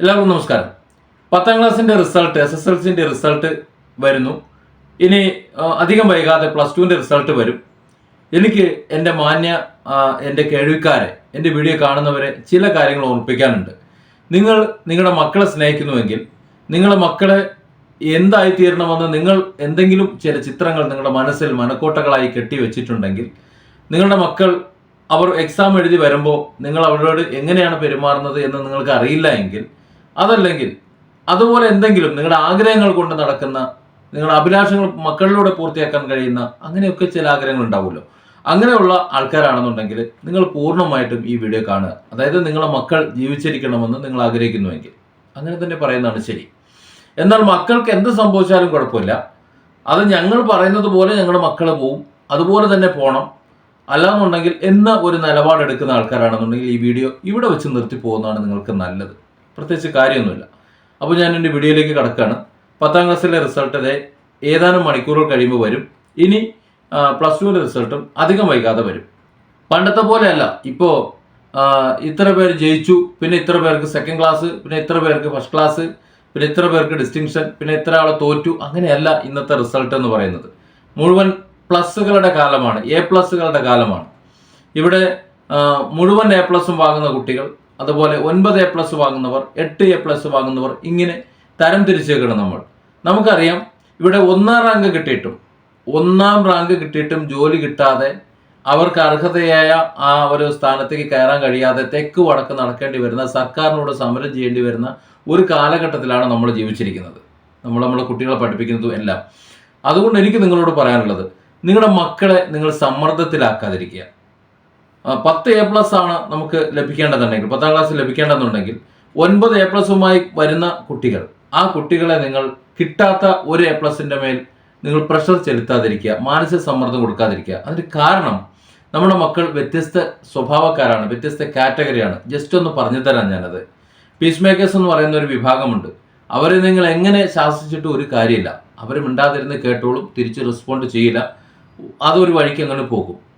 എല്ലാവർക്കും നമസ്കാരം. പത്താം ക്ലാസ്സിന്റെ റിസൾട്ട് എസ് എസ് എൽ സിന്റെ റിസൾട്ട് വരുന്നു. ഇനി അധികം വൈകാതെ പ്ലസ് ടുവിന്റെ റിസൾട്ട് വരും. എനിക്ക് എന്റെ മാന്യ എന്റെ കേൾവിക്കാരെ എന്റെ വീഡിയോ കാണുന്നവരെ ചില കാര്യങ്ങൾ ഓർമ്മിപ്പിക്കാനുണ്ട്. നിങ്ങൾ നിങ്ങളുടെ മക്കളെ സ്നേഹിക്കുന്നുവെങ്കിൽ നിങ്ങളുടെ മക്കളെ എന്തായി തീരണമെന്ന് നിങ്ങൾ എന്തെങ്കിലും ചില ചിത്രങ്ങൾ നിങ്ങളുടെ മനസ്സിൽ മനക്കോട്ടകളായി കെട്ടി വെച്ചിട്ടുണ്ടെങ്കിൽ നിങ്ങളുടെ മക്കൾ അവർ എക്സാം എഴുതി വരുമ്പോൾ നിങ്ങൾ അവരോട് എങ്ങനെയാണ് പെരുമാറുന്നത് എന്ന് നിങ്ങൾക്ക് അറിയില്ല എങ്കിൽ അതല്ലെങ്കിൽ അതുപോലെ എന്തെങ്കിലും നിങ്ങളുടെ ആഗ്രഹങ്ങൾ കൊണ്ട് നടക്കുന്ന നിങ്ങളുടെ അഭിലാഷങ്ങൾ മക്കളിലൂടെ പൂർത്തിയാക്കാൻ കഴിയുന്ന അങ്ങനെയൊക്കെ ചില ആഗ്രഹങ്ങൾ ഉണ്ടാവുമല്ലോ. അങ്ങനെയുള്ള ആൾക്കാരാണെന്നുണ്ടെങ്കിൽ നിങ്ങൾ പൂർണമായിട്ടും ഈ വീഡിയോ കാണുക. അതായത് നിങ്ങളുടെ മക്കൾ ജീവിച്ചിരിക്കണമെന്ന് നിങ്ങൾ ആഗ്രഹിക്കുന്നുവെങ്കിൽ. അങ്ങനെ തന്നെ പറയുന്നതാണ് ശരി. എന്നാൽ മക്കൾക്ക് എന്ത് സംഭവിച്ചാലും കുഴപ്പമില്ല. അത് ഞങ്ങൾ പറയുന്നത് പോലെ ഞങ്ങളുടെ മക്കൾ പോവും. അതുപോലെ തന്നെ പോകണം അല്ലാന്നുണ്ടെങ്കിൽ എന്ന ഒരു നിലപാടെടുക്കുന്ന ആൾക്കാരാണെന്നുണ്ടെങ്കിൽ ഈ വീഡിയോ ഇവിടെ വെച്ച് നിർത്തി പോകുന്നതാണ് നിങ്ങൾക്ക് നല്ലത്. പ്രത്യേകിച്ച് കാര്യമൊന്നുമില്ല. അപ്പോൾ ഞാൻ എന്റെ വീഡിയോയിലേക്ക് കടക്കുകയാണ്. പത്താം ക്ലാസ്സിലെ റിസൾട്ട് ഇതേ ഏതാനും മണിക്കൂറുകൾ കഴിയുമ്പോൾ വരും. ഇനി പ്ലസ് ടുവിന്റെ റിസൾട്ടും അധികം വൈകാതെ വരും. പണ്ടത്തെ പോലെയല്ല. ഇപ്പോൾ ഇത്ര പേർ ജയിച്ചു പിന്നെ ഇത്ര പേർക്ക് സെക്കൻഡ് ക്ലാസ് പിന്നെ ഇത്ര പേർക്ക് ഫസ്റ്റ് ക്ലാസ് പിന്നെ ഇത്ര പേർക്ക് ഡിസ്റ്റിങ്ഷൻ പിന്നെ ഇത്ര ആളെ തോറ്റു. അങ്ങനെയല്ല ഇന്നത്തെ റിസൾട്ട് എന്ന് പറയുന്നത്. മുഴുവൻ പ്ലസ്സുകളുടെ കാലമാണ്. എ പ്ലസ്സുകളുടെ കാലമാണ്. ഇവിടെ മുഴുവൻ എ പ്ലസും വാങ്ങുന്ന കുട്ടികൾ അതുപോലെ ഒൻപത് എ പ്ലസ് വാങ്ങുന്നവർ എട്ട് എ പ്ലസ് വാങ്ങുന്നവർ ഇങ്ങനെ തരം തിരിച്ചേക്കണം നമ്മൾ. നമുക്കറിയാം ഇവിടെ ഒന്നാം റാങ്ക് കിട്ടിയിട്ടും ഒന്നാം റാങ്ക് കിട്ടിയിട്ടും ജോലി കിട്ടാതെ അവർക്ക് അർഹതയായ ആ ഒരു സ്ഥാനത്തേക്ക് കയറാൻ കഴിയാതെ തെക്ക് വടക്ക് നടക്കേണ്ടി വരുന്ന സർക്കാരിനോട് സമരം ചെയ്യേണ്ടി വരുന്ന ഒരു കാലഘട്ടത്തിലാണ് നമ്മൾ ജീവിച്ചിരിക്കുന്നത്. നമ്മൾ നമ്മളെ കുട്ടികളെ പഠിപ്പിക്കുന്നതും എല്ലാം. അതുകൊണ്ട് എനിക്ക് നിങ്ങളോട് പറയാനുള്ളത് നിങ്ങളുടെ മക്കളെ നിങ്ങൾ സമ്മർദ്ദത്തിലാക്കാതിരിക്കുക. പത്ത് എ പ്ലസ് ആണ് നമുക്ക് ലഭിക്കേണ്ടതുണ്ടെങ്കിൽ പത്താം ക്ലാസ് ലഭിക്കേണ്ടതുണ്ടെങ്കിൽ ഒൻപത് എ പ്ലസുമായി വരുന്ന കുട്ടികൾ ആ കുട്ടികളെ നിങ്ങൾ കിട്ടാത്ത ഒരു എ പ്ലസിന്റെ മേൽ നിങ്ങൾ പ്രഷർ ചെലുത്താതിരിക്കുക മാനസിക സമ്മർദ്ദം കൊടുക്കാതിരിക്കുക. അതിന് കാരണം നമ്മുടെ മക്കൾ വ്യത്യസ്ത സ്വഭാവക്കാരാണ് വ്യത്യസ്ത കാറ്റഗറിയാണ്. ജസ്റ്റ് ഒന്ന് പറഞ്ഞു തരാം ഞാനത്. പീസ് മേക്കേഴ്സ് എന്ന് പറയുന്ന ഒരു വിഭാഗമുണ്ട്. അവരെ നിങ്ങൾ എങ്ങനെ ശാസിച്ചിട്ട് ഒരു കാര്യമില്ല. അവർ മിണ്ടാതിരുന്ന് കേട്ടോളും തിരിച്ച് റെസ്പോണ്ട് ചെയ്യില്ല. അതൊരു വഴിക്ക് അങ്ങനെ പോകും.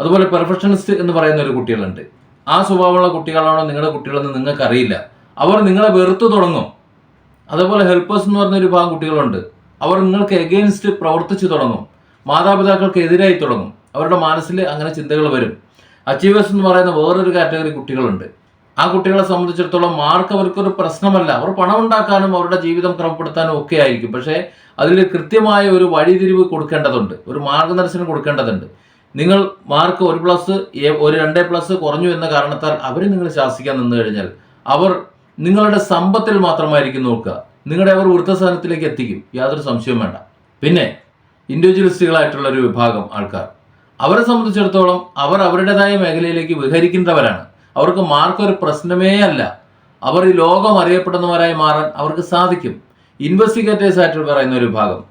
അതുപോലെ പെർഫെക്ഷനിസ്റ്റ് എന്ന് പറയുന്ന ഒരു കുട്ടികളുണ്ട്. ആ സ്വഭാവമുള്ള കുട്ടികളാണോ നിങ്ങളുടെ കുട്ടികളെന്ന് നിങ്ങൾക്കറിയില്ല. അവർ നിങ്ങളെ വെറുത്തു തുടങ്ങും. അതുപോലെ ഹെൽപ്പേഴ്സ് എന്ന് പറഞ്ഞ ഒരു ഭാഗം കുട്ടികളുണ്ട്. അവർ നിങ്ങൾക്ക് എഗെയിൻസ്റ്റ് പ്രവർത്തിച്ചു തുടങ്ങും. മാതാപിതാക്കൾക്ക് എതിരായി തുടങ്ങും. അവരുടെ മനസ്സിൽ അങ്ങനെ ചിന്തകൾ വരും. അച്ചീവേഴ്സ് എന്ന് പറയുന്ന വേറൊരു കാറ്റഗറി കുട്ടികളുണ്ട്. ആ കുട്ടികളെ സംബന്ധിച്ചിടത്തോളം മാർക്ക് അവർക്കൊരു പ്രശ്നമല്ല. അവർ പണം ഉണ്ടാക്കാനും അവരുടെ ജീവിതം ക്രമപ്പെടുത്താനും ഒക്കെ ആയിരിക്കും. പക്ഷേ അതിൽ കൃത്യമായ ഒരു വഴിതിരിവ് കൊടുക്കേണ്ടതുണ്ട്. ഒരു മാർഗദർശനം കൊടുക്കേണ്ടതുണ്ട്. നിങ്ങൾ മാർക്ക് ഒരു പ്ലസ് ഒരു രണ്ടേ പ്ലസ് കുറഞ്ഞു എന്ന കാരണത്താൽ അവർ നിങ്ങൾ ശാസിക്കാൻ നിന്ന് കഴിഞ്ഞാൽ അവർ നിങ്ങളുടെ സമ്പത്തിൽ മാത്രമായിരിക്കും നോക്കുക. നിങ്ങളുടെ അവർ വൃദ്ധസ്ഥാനത്തിലേക്ക് എത്തിക്കും. യാതൊരു സംശയവും വേണ്ട. പിന്നെ ഇൻഡിവിജ്വലിസ്റ്റുകളായിട്ടുള്ള ഒരു വിഭാഗം ആൾക്കാർ. അവരെ സംബന്ധിച്ചിടത്തോളം അവർ അവരുടേതായ മേഖലയിലേക്ക് വിഹരിക്കുന്നവരാണ്. അവർക്ക് മാർക്ക് ഒരു പ്രശ്നമേ അല്ല. അവർ ഈ ലോകം അറിയപ്പെടുന്നവരായി മാറാൻ അവർക്ക് സാധിക്കും. ഇൻവെസ്റ്റിഗേറ്റേഴ്സ് ആയിട്ട് പറയുന്ന ഒരു വിഭാഗം.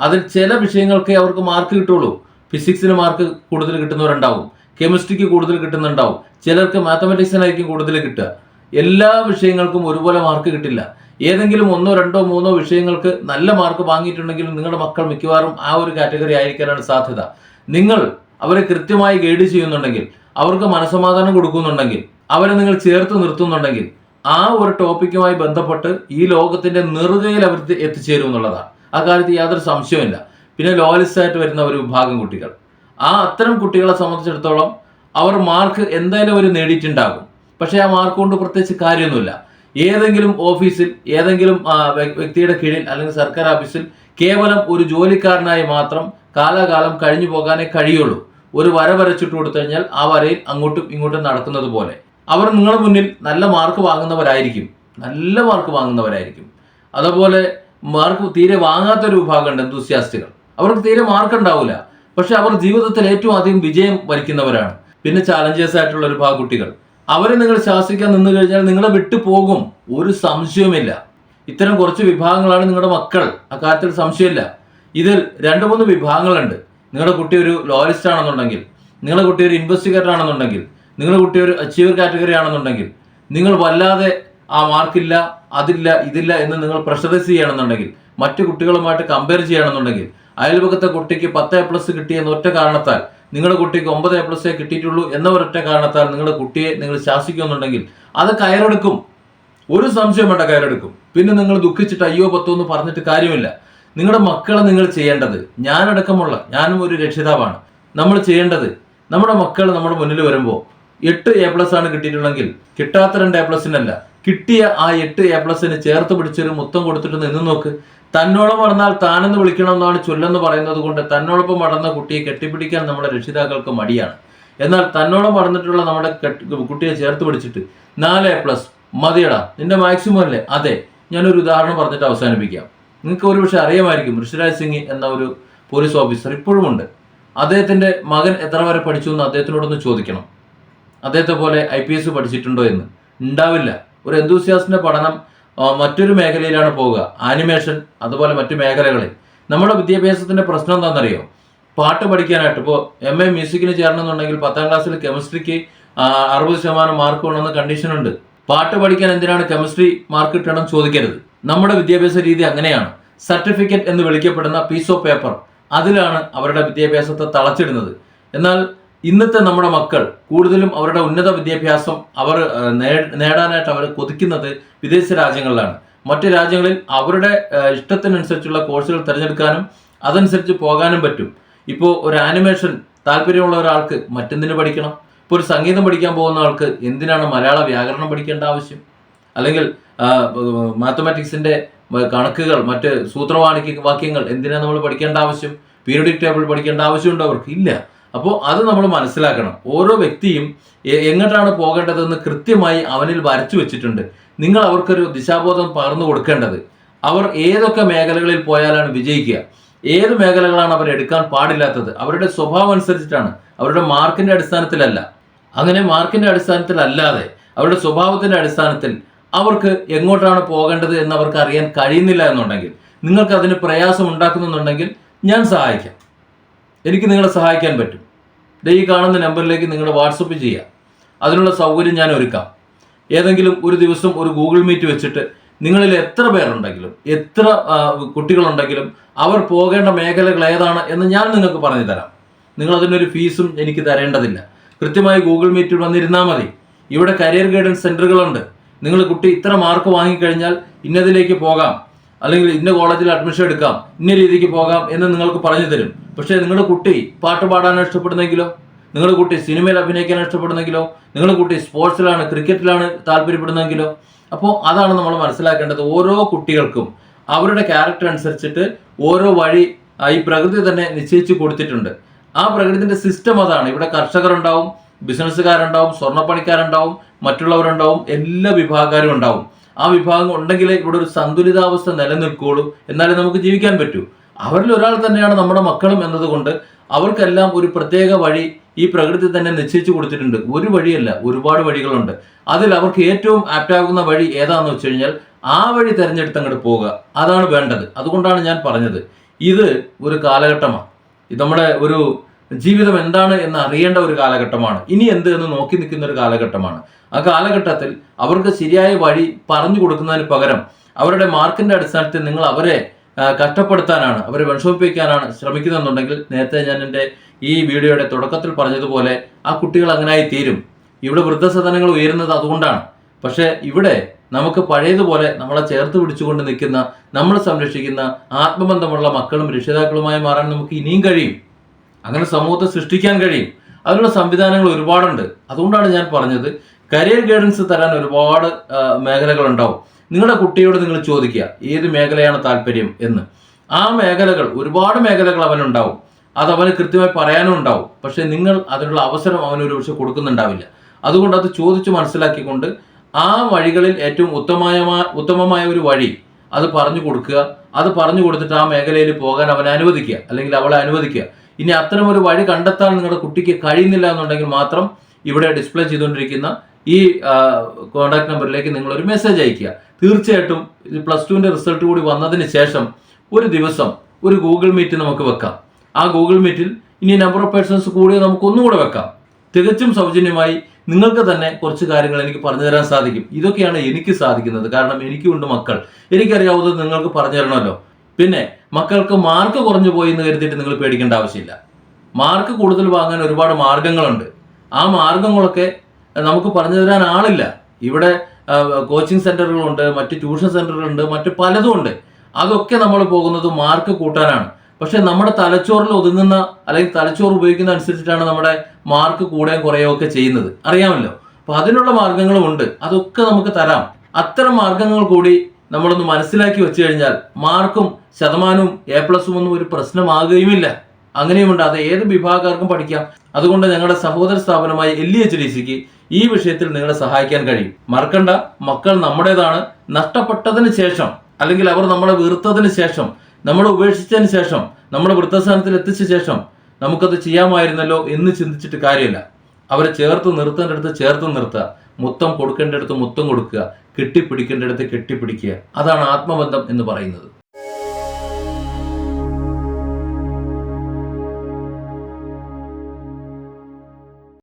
അതിൽ ചില വിഷയങ്ങൾക്ക് അവർക്ക് മാർക്ക് കിട്ടുള്ളൂ. ഫിസിക്സിന് മാർക്ക് കൂടുതൽ കിട്ടുന്നവരുണ്ടാവും. കെമിസ്ട്രിക്ക് കൂടുതൽ കിട്ടുന്നുണ്ടാവും. ചിലർക്ക് മാത്തമാറ്റിക്സിനായിരിക്കും കൂടുതൽ കിട്ടുക. എല്ലാ വിഷയങ്ങൾക്കും ഒരുപോലെ മാർക്ക് കിട്ടില്ല. ഏതെങ്കിലും ഒന്നോ രണ്ടോ മൂന്നോ വിഷയങ്ങൾക്ക് നല്ല മാർക്ക് വാങ്ങിയിട്ടുണ്ടെങ്കിലും നിങ്ങളുടെ മക്കൾ മിക്കവാറും ആ ഒരു കാറ്റഗറി ആയിരിക്കാനാണ് സാധ്യത. നിങ്ങൾ അവരെ കൃത്യമായി ഗൈഡ് ചെയ്യുന്നുണ്ടെങ്കിൽ അവർക്ക് മനസമാധാനം കൊടുക്കുന്നുണ്ടെങ്കിൽ അവരെ നിങ്ങൾ ചേർത്ത് നിർത്തുന്നുണ്ടെങ്കിൽ ആ ഒരു ടോപ്പിക്കുമായി ബന്ധപ്പെട്ട് ഈ ലോകത്തിന്റെ നെറുകയിൽ അവർ എത്തിച്ചേരും എന്നുള്ളതാണ്. ആ കാര്യത്തിൽ യാതൊരു സംശയമില്ല പിന്നെ ലോയലിസ്റ്റ് ആയിട്ട് വരുന്ന ഒരു വിഭാഗം കുട്ടികൾ. ആ അത്തരം കുട്ടികളെ സംബന്ധിച്ചിടത്തോളം അവർ മാർക്ക് എന്തായാലും അവർ നേടിയിട്ടുണ്ടാകും. പക്ഷേ ആ മാർക്ക് കൊണ്ട് പ്രത്യേകിച്ച് കാര്യമൊന്നുമില്ല. ഏതെങ്കിലും ഓഫീസിൽ ഏതെങ്കിലും വ്യക്തിയുടെ കീഴിൽ അല്ലെങ്കിൽ സർക്കാർ ഓഫീസിൽ കേവലം ഒരു ജോലിക്കാരനായി മാത്രം കാലാകാലം കഴിഞ്ഞു പോകാനേ കഴിയുള്ളൂ. ഒരു വര വരച്ചിട്ട് കൊടുത്തു കഴിഞ്ഞാൽ ആ വരയിൽ അങ്ങോട്ടും ഇങ്ങോട്ടും നടക്കുന്നത് പോലെ. അവർ നിങ്ങളുടെ മുന്നിൽ നല്ല മാർക്ക് വാങ്ങുന്നവരായിരിക്കും. നല്ല മാർക്ക് വാങ്ങുന്നവരായിരിക്കും. അതുപോലെ മാർക്ക് തീരെ വാങ്ങാത്തൊരു വിഭാഗമുണ്ട് എന്തുസ്യാസ്റ്റുകൾ അവർക്ക് തീരെ മാർക്ക് ഉണ്ടാവില്ല പക്ഷെ അവർ ജീവിതത്തിൽ ഏറ്റവും അധികം വിജയം വരിക്കുന്നവരാണ്. പിന്നെ ചാലഞ്ചേഴ്സ് ആയിട്ടുള്ള ഒരു ഭാഗ കുട്ടികൾ. അവരെ നിങ്ങൾ ശാസിക്കാൻ നിന്ന് കഴിഞ്ഞാൽ നിങ്ങളെ വിട്ടുപോകും ഒരു സംശയവുമില്ല. ഇത്തരം കുറച്ച് വിഭാഗങ്ങളാണ് നിങ്ങളുടെ മക്കൾ. അക്കാര്യത്തിൽ സംശയമില്ല. ഇതിൽ രണ്ട് മൂന്ന് വിഭാഗങ്ങളുണ്ട്. നിങ്ങളുടെ കുട്ടി ഒരു ലോയലിസ്റ്റ് ആണെന്നുണ്ടെങ്കിൽ നിങ്ങളുടെ കുട്ടി ഒരു ഇൻവെസ്റ്റിഗേറ്റർ ആണെന്നുണ്ടെങ്കിൽ നിങ്ങളുടെ കുട്ടി ഒരു അച്ചീവർ കാറ്റഗറി ആണെന്നുണ്ടെങ്കിൽ നിങ്ങൾ വല്ലാതെ ആ മാർക്കില്ല അതില്ല ഇതില്ല എന്ന് നിങ്ങൾ പ്രഷറൈസ് ചെയ്യണമെന്നുണ്ടെങ്കിൽ മറ്റു കുട്ടികളുമായിട്ട് കമ്പയർ ചെയ്യണമെന്നുണ്ടെങ്കിൽ അയൽപക്കത്തെ കുട്ടിക്ക് പത്ത് എ പ്ലസ് കിട്ടിയെന്ന ഒറ്റ കാരണത്താൽ നിങ്ങളുടെ കുട്ടിക്ക് ഒമ്പത് എ പ്ലസേ കിട്ടിയിട്ടുള്ളൂ എന്ന ഒരൊറ്റ കാരണത്താൽ നിങ്ങളുടെ കുട്ടിയെ നിങ്ങൾ ശാസിക്കുന്നുണ്ടെങ്കിൽ അത് കയറെടുക്കും. ഒരു സംശയം വേണ്ട കയറെടുക്കും. പിന്നെ നിങ്ങൾ ദുഃഖിച്ചിട്ട് അയ്യോ പത്തോ എന്ന് പറഞ്ഞിട്ട് കാര്യമില്ല. നിങ്ങളുടെ മക്കളെ നിങ്ങൾ ചെയ്യേണ്ടത് ഞാനടക്കമുള്ള ഞാനും ഒരു രക്ഷിതാവാണ്. നമ്മൾ ചെയ്യേണ്ടത് നമ്മുടെ മക്കൾ നമ്മുടെ മുന്നിൽ വരുമ്പോൾ എട്ട് എ പ്ലസ് ആണ് കിട്ടിയിട്ടുള്ളെങ്കിൽ കിട്ടാത്ത രണ്ട് എ പ്ലസിനല്ല കിട്ടിയ ആ എട്ട് എ പ്ലസിന് ചേർത്ത് പിടിച്ചൊരു മുത്തം കൊടുത്തിട്ട് നിന്ന് നോക്ക്. തന്നോളം വളർന്നാൽ താനെന്ന് വിളിക്കണം എന്നാണ് ചൊല്ലെന്ന് പറയുന്നത് കൊണ്ട് തന്നോടൊപ്പം വളർന്ന കുട്ടിയെ കെട്ടിപ്പിടിക്കാൻ നമ്മുടെ രക്ഷിതാക്കൾക്ക് മടിയാണ്. എന്നാൽ തന്നോളം വളർന്നിട്ടുള്ള നമ്മുടെ കുട്ടിയെ ചേർത്ത് പിടിച്ചിട്ട് നാല് എ പ്ലസ് മതിയടാ നിന്റെ മാക്സിമം അല്ലേ? അതെ ഞാനൊരു ഉദാഹരണം പറഞ്ഞിട്ട് അവസാനിപ്പിക്കാം. നിങ്ങൾക്ക് ഒരുപക്ഷെ അറിയാമായിരിക്കും ഋഷിരാജ് സിംഗ് എന്ന ഒരു പോലീസ് ഓഫീസർ ഇപ്പോഴും ഉണ്ട്. അദ്ദേഹത്തിന്റെ മകൻ എത്ര വരെ പഠിച്ചു എന്ന് അദ്ദേഹത്തിനോടൊന്ന് ചോദിക്കണം. അദ്ദേഹത്തെ പോലെ ഐ പി എസ് പഠിച്ചിട്ടുണ്ടോ എന്ന്? ഉണ്ടാവില്ല. ഒരു എന്തൂസിയാസിന്റെ പഠനം മറ്റൊരു മേഖലയിലാണ് പോവുക. ആനിമേഷൻ അതുപോലെ മറ്റു മേഖലകളിൽ നമ്മുടെ വിദ്യാഭ്യാസത്തിന്റെ പ്രശ്നം എന്താണെന്നറിയോ? പാട്ട് പഠിക്കാനായിട്ട്. ഇപ്പോൾ എം എ മ്യൂസിക്കിന് ചേരണമെന്നുണ്ടെങ്കിൽ പത്താം ക്ലാസ്സിൽ കെമിസ്ട്രിക്ക് അറുപത് ശതമാനം മാർക്ക് വേണമെന്ന് കണ്ടീഷൻ ഉണ്ട്. പാട്ട് പഠിക്കാൻ എന്തിനാണ് കെമിസ്ട്രി മാർക്ക് കിട്ടണം ചോദിക്കരുത്. നമ്മുടെ വിദ്യാഭ്യാസ രീതി അങ്ങനെയാണ്. സർട്ടിഫിക്കറ്റ് എന്ന് വിളിക്കപ്പെടുന്ന പീസ് ഓഫ് പേപ്പർ അതിലാണ് അവരുടെ വിദ്യാഭ്യാസത്തെ തളച്ചിടുന്നത്. എന്നാൽ ഇന്നത്തെ നമ്മുടെ മക്കൾ കൂടുതലും അവരുടെ ഉന്നത വിദ്യാഭ്യാസം അവർ നേടാനായിട്ട് അവർ കൊതിക്കുന്നത് വിദേശ രാജ്യങ്ങളിലാണ്. മറ്റു രാജ്യങ്ങളിൽ അവരുടെ ഇഷ്ടത്തിനനുസരിച്ചുള്ള കോഴ്സുകൾ തിരഞ്ഞെടുക്കാനും അതനുസരിച്ച് പോകാനും പറ്റും. ഇപ്പോൾ ഒരു ആനിമേഷൻ താല്പര്യമുള്ള ഒരാൾക്ക് മറ്റെന്തിനു പഠിക്കണം? ഇപ്പോൾ ഒരു സംഗീതം പഠിക്കാൻ പോകുന്ന ആൾക്ക് എന്തിനാണ് മലയാള വ്യാകരണം പഠിക്കേണ്ട ആവശ്യം? അല്ലെങ്കിൽ മാത്തമാറ്റിക്സിന്റെ കണക്കുകൾ മറ്റ് സൂത്രവാണിക്യ വാക്യങ്ങൾ എന്തിനാണ് നമ്മൾ പഠിക്കേണ്ട ആവശ്യം? പീരിയോഡിക് ടേബിൾ പഠിക്കേണ്ട ആവശ്യമുണ്ടോ അവർക്ക്? ഇല്ല. അപ്പോൾ അത് നമ്മൾ മനസ്സിലാക്കണം. ഓരോ വ്യക്തിയും എങ്ങോട്ടാണ് പോകേണ്ടതെന്ന് കൃത്യമായി അവനിൽ വരച്ചു വെച്ചിട്ടുണ്ട്. നിങ്ങൾ അവർക്കൊരു ദിശാബോധം പകർന്നു കൊടുക്കേണ്ടത്. അവർ ഏതൊക്കെ മേഖലകളിൽ പോയാലാണ് വിജയിക്കുക. ഏത് മേഖലകളാണ് അവർ എടുക്കാൻ പാടില്ലാത്തത്. അവരുടെ സ്വഭാവം അനുസരിച്ചിട്ടാണ്. അവരുടെ മാർക്കിന്റെ അടിസ്ഥാനത്തിലല്ല. അങ്ങനെ മാർക്കിന്റെ അടിസ്ഥാനത്തിലല്ലാതെ അവരുടെ സ്വഭാവത്തിന്റെ അടിസ്ഥാനത്തിൽ അവർക്ക് എങ്ങോട്ടാണ് പോകേണ്ടത് എന്ന് അവർക്ക് അറിയാൻ കഴിയുന്നില്ല എന്നുണ്ടെങ്കിൽ നിങ്ങൾക്ക് അതിന് പ്രയാസം ഉണ്ടാക്കുന്നുണ്ടെങ്കിൽ ഞാൻ സഹായിക്കാം. എനിക്ക് നിങ്ങളെ സഹായിക്കാൻ പറ്റും. ഈ കാണുന്ന നമ്പറിലേക്ക് നിങ്ങൾ വാട്സപ്പ് ചെയ്യുക അതിനുള്ള സൗകര്യം ഞാൻ ഒരുക്കാം. ഏതെങ്കിലും ഒരു ദിവസം ഒരു ഗൂഗിൾ മീറ്റ് വെച്ചിട്ട് നിങ്ങളിൽ എത്ര പേരുണ്ടെങ്കിലും എത്ര കുട്ടികളുണ്ടെങ്കിലും അവർ പോകേണ്ട മേഖലകൾ ഏതാണ് എന്ന് ഞാൻ നിങ്ങൾക്ക് പറഞ്ഞു തരാം. നിങ്ങൾ അതിനൊരു ഫീസും എനിക്ക് തരേണ്ടതില്ല. കൃത്യമായി ഗൂഗിൾ മീറ്റിൽ വന്നിരുന്നാൽ മതി. ഇവിടെ കരിയർ ഗൈഡൻസ് സെന്ററുകളുണ്ട് നിങ്ങൾ കുട്ടി ഇത്ര മാർക്ക് വാങ്ങിക്കഴിഞ്ഞാൽ ഇന്നതിലേക്ക് പോകാം. അല്ലെങ്കിൽ ഇന്ന കോളേജിൽ അഡ്മിഷൻ എടുക്കാം ഇന്ന രീതിക്ക് പോകാം എന്ന് നിങ്ങൾക്ക് പറഞ്ഞു തരും. പക്ഷേ നിങ്ങളുടെ കുട്ടി പാട്ട് പാടാൻ ഇഷ്ടപ്പെടുന്നെങ്കിലോ? നിങ്ങളുടെ കുട്ടി സിനിമയിൽ അഭിനയിക്കാൻ ഇഷ്ടപ്പെടുന്നെങ്കിലോ? നിങ്ങളുടെ കുട്ടി സ്പോർട്സിലാണ് ക്രിക്കറ്റിലാണ് താല്പര്യപ്പെടുന്നെങ്കിലോ? അപ്പോൾ അതാണ് നമ്മൾ മനസ്സിലാക്കേണ്ടത് ഓരോ കുട്ടികൾക്കും അവരുടെ ക്യാരക്ടർ അനുസരിച്ചിട്ട് ഓരോ വഴി ഈ പ്രകൃതി തന്നെ നിശ്ചയിച്ചു കൊടുത്തിട്ടുണ്ട്. ആ പ്രകൃതിന്റെ സിസ്റ്റം അതാണ്. ഇവിടെ കർഷകരുണ്ടാവും ബിസിനസ്സുകാരുണ്ടാവും സ്വർണപ്പണിക്കാരുണ്ടാവും മറ്റുള്ളവരുണ്ടാവും എല്ലാ വിഭാഗക്കാരും ഉണ്ടാവും. ആ വിഭാഗം ഉണ്ടെങ്കിലേ ഇവിടെ ഒരു സന്തുലിതാവസ്ഥ നിലനിൽക്കുള്ളൂ എന്നാലേ നമുക്ക് ജീവിക്കാൻ പറ്റൂ. അവരിൽ ഒരാൾ തന്നെയാണ് നമ്മുടെ മക്കളും എന്നതുകൊണ്ട് അവർക്കെല്ലാം ഒരു പ്രത്യേക വഴി ഈ പ്രകൃതി തന്നെ നിശ്ചയിച്ചു കൊടുത്തിട്ടുണ്ട്. ഒരു വഴിയല്ല ഒരുപാട് വഴികളുണ്ട്. അതിൽ അവർക്ക് ഏറ്റവും ആപ്റ്റാകുന്ന വഴി ഏതാണെന്ന് വെച്ച് കഴിഞ്ഞാൽ ആ വഴി തിരഞ്ഞെടുത്ത് അങ്ങോട്ട് പോവുക. അതാണ് വേണ്ടത്. അതുകൊണ്ടാണ് ഞാൻ പറഞ്ഞത്. ഇത് ഒരു കാലഘട്ടമാണ്. ഇത് നമ്മുടെ ഒരു ജീവിതം എന്താണ് എന്ന് അറിയേണ്ട ഒരു കാലഘട്ടമാണ്. ഇനി എന്ത് എന്ന് നോക്കി നിൽക്കുന്ന ഒരു കാലഘട്ടമാണ്. ആ കാലഘട്ടത്തിൽ അവർക്ക് ശരിയായ വഴി പറഞ്ഞു കൊടുക്കുന്നതിന് പകരം അവരുടെ മാർക്കിന്റെ അടിസ്ഥാനത്തിൽ നിങ്ങൾ അവരെ കഷ്ടപ്പെടുത്താനാണ് അവരെ വിഷമിപ്പിക്കാനാണ് ശ്രമിക്കുന്നതെന്നുണ്ടെങ്കിൽ നേരത്തെ ഞാൻ എന്റെ ഈ വീഡിയോയുടെ തുടക്കത്തിൽ പറഞ്ഞതുപോലെ ആ കുട്ടികൾ അങ്ങനായി തീരും. ഇവിടെ വൃദ്ധസദനങ്ങൾ ഉയരുന്നത് അതുകൊണ്ടാണ്. പക്ഷേ ഇവിടെ നമുക്ക് പഴയതുപോലെ നമ്മളെ ചേർത്ത് പിടിച്ചുകൊണ്ട് നിൽക്കുന്ന നമ്മൾ സംരക്ഷിക്കുന്ന ആത്മബന്ധമുള്ള മക്കളും രക്ഷിതാക്കളുമായി മാറാൻ നമുക്ക് ഇനിയും കഴിയും. അങ്ങനെ സമൂഹത്തെ സൃഷ്ടിക്കാൻ കഴിയും. അതിനുള്ള സംവിധാനങ്ങൾ ഒരുപാടുണ്ട്. അതുകൊണ്ടാണ് ഞാൻ പറഞ്ഞത് കരിയർ ഗൈഡൻസ് തരാൻ ഒരുപാട് മേഖലകളുണ്ടാവും. നിങ്ങളുടെ കുട്ടിയോട് നിങ്ങൾ ചോദിക്കുക ഏത് മേഖലയാണ് താല്പര്യം എന്ന്. ആ മേഖലകൾ ഒരുപാട് മേഖലകൾ അവനുണ്ടാവും. അത് അവന് കൃത്യമായി പറയാനും ഉണ്ടാവും. പക്ഷെ നിങ്ങൾ അതിനുള്ള അവസരം അവന് ഒരു പക്ഷെ കൊടുക്കുന്നുണ്ടാവില്ല. അതുകൊണ്ട് അത് ചോദിച്ച് മനസ്സിലാക്കിക്കൊണ്ട് ആ വഴികളിൽ ഏറ്റവും ഉത്തമമായ ഉത്തമമായ ഒരു വഴി അത് പറഞ്ഞു കൊടുക്കുക. അത് പറഞ്ഞു കൊടുത്തിട്ട് ആ മേഖലയിൽ പോകാൻ അവനെ അനുവദിക്കുക. അല്ലെങ്കിൽ അവളെ അനുവദിക്കുക. ഇനി അത്തരം ഒരു വഴി കണ്ടെത്താൻ നിങ്ങളുടെ കുട്ടിക്ക് കഴിയുന്നില്ല എന്നുണ്ടെങ്കിൽ മാത്രം ഇവിടെ ഡിസ്പ്ലേ ചെയ്തുകൊണ്ടിരിക്കുന്ന ഈ കോൺടാക്ട് നമ്പറിലേക്ക് നിങ്ങൾ ഒരു മെസ്സേജ് അയക്കുക തീർച്ചയായിട്ടും പ്ലസ് ടുവിന്റെ റിസൾട്ട് കൂടി വന്നതിന് ശേഷം ഒരു ദിവസം ഒരു ഗൂഗിൾ മീറ്റ് നമുക്ക് വെക്കാം. ആ ഗൂഗിൾ മീറ്റിൽ ഇനി നമ്പർ ഓഫ് പേഴ്സൺസ് കൂടി നമുക്ക് ഒന്നുകൂടെ വെക്കാം. തികച്ചും സൗജന്യമായി നിങ്ങൾക്ക് തന്നെ കുറച്ച് കാര്യങ്ങൾ എനിക്ക് പറഞ്ഞു തരാൻ സാധിക്കും. ഇതൊക്കെയാണ് എനിക്ക് സാധിക്കുന്നത്. കാരണം എനിക്കുണ്ട് മക്കൾ. എനിക്കറിയാവുന്നത് നിങ്ങൾക്ക് പറഞ്ഞു തരണമല്ലോ. പിന്നെ മക്കൾക്ക് മാർക്ക് കുറഞ്ഞു പോയി എന്ന് കരുതിയിട്ട് നിങ്ങൾ പേടിക്കേണ്ട ആവശ്യമില്ല. മാർക്ക് കൂടുതൽ വാങ്ങാൻ ഒരുപാട് മാർഗങ്ങളുണ്ട്. ആ മാർഗങ്ങളൊക്കെ നമുക്ക് പറഞ്ഞു തരാൻ ആളില്ല. ഇവിടെ കോച്ചിങ് സെന്ററുകളുണ്ട് മറ്റ് ട്യൂഷൻ സെന്ററുകളുണ്ട് മറ്റ് പലതും ഉണ്ട്. അതൊക്കെ നമ്മൾ പോകുന്നത് മാർക്ക് കൂട്ടാനാണ്. പക്ഷെ നമ്മുടെ തലച്ചോറിൽ ഒതുങ്ങുന്ന അല്ലെങ്കിൽ തലച്ചോറ് ഉപയോഗിക്കുന്ന അനുസരിച്ചിട്ടാണ് നമ്മുടെ മാർക്ക് കൂടുകയും കുറയുകയും ഒക്കെ ചെയ്യുന്നത്. അറിയാമല്ലോ? അപ്പൊ അതിനുള്ള മാർഗങ്ങളും ഉണ്ട്. അതൊക്കെ നമുക്ക് തരാം. അത്തരം മാർഗങ്ങൾ കൂടി നമ്മളൊന്ന് മനസ്സിലാക്കി വെച്ചു കഴിഞ്ഞാൽ മാർക്കും ശതമാനവും എ പ്ലസും ഒന്നും ഒരു പ്രശ്നമാകുകയുമില്ല. അങ്ങനെയുമുണ്ട്. അത് ഏത് വിഭാഗക്കാർക്കും പഠിക്കാം. അതുകൊണ്ട് ഞങ്ങളുടെ സഹോദര സ്ഥാപനമായ എൽ ഇ എച്ച് ഡി സിക്ക് ഈ വിഷയത്തിൽ നിങ്ങളെ സഹായിക്കാൻ കഴിയും. മറക്കണ്ട. മക്കൾ നമ്മുടേതാണ്. നഷ്ടപ്പെട്ടതിന് ശേഷം അല്ലെങ്കിൽ അവർ നമ്മളെ വീർത്തതിന് ശേഷം നമ്മളെ ഉപേക്ഷിച്ചതിന് ശേഷം നമ്മുടെ വൃദ്ധസ്ഥാനത്തിൽ എത്തിച്ച ശേഷം നമുക്കത് ചെയ്യാമായിരുന്നല്ലോ എന്ന് ചിന്തിച്ചിട്ട് കാര്യമില്ല. അവരെ ചേർത്ത് നിർത്തേണ്ടടുത്ത് ചേർത്ത് നിർത്തുക. മുത്തം കൊടുക്കേണ്ടടുത്ത് മുത്തം കൊടുക്കുക. കെട്ടിപ്പിടിക്കേണ്ടടുത്ത് കെട്ടിപ്പിടിക്കുക. അതാണ് ആത്മബന്ധം എന്ന് പറയുന്നത്.